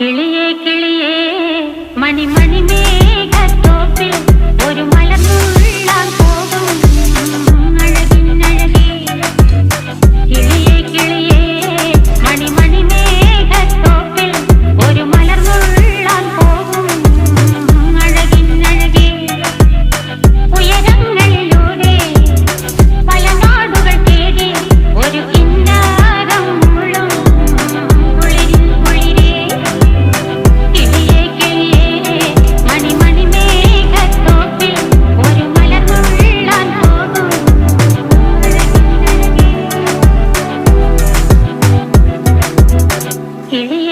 കിളിയേ കിളിയേ இளைய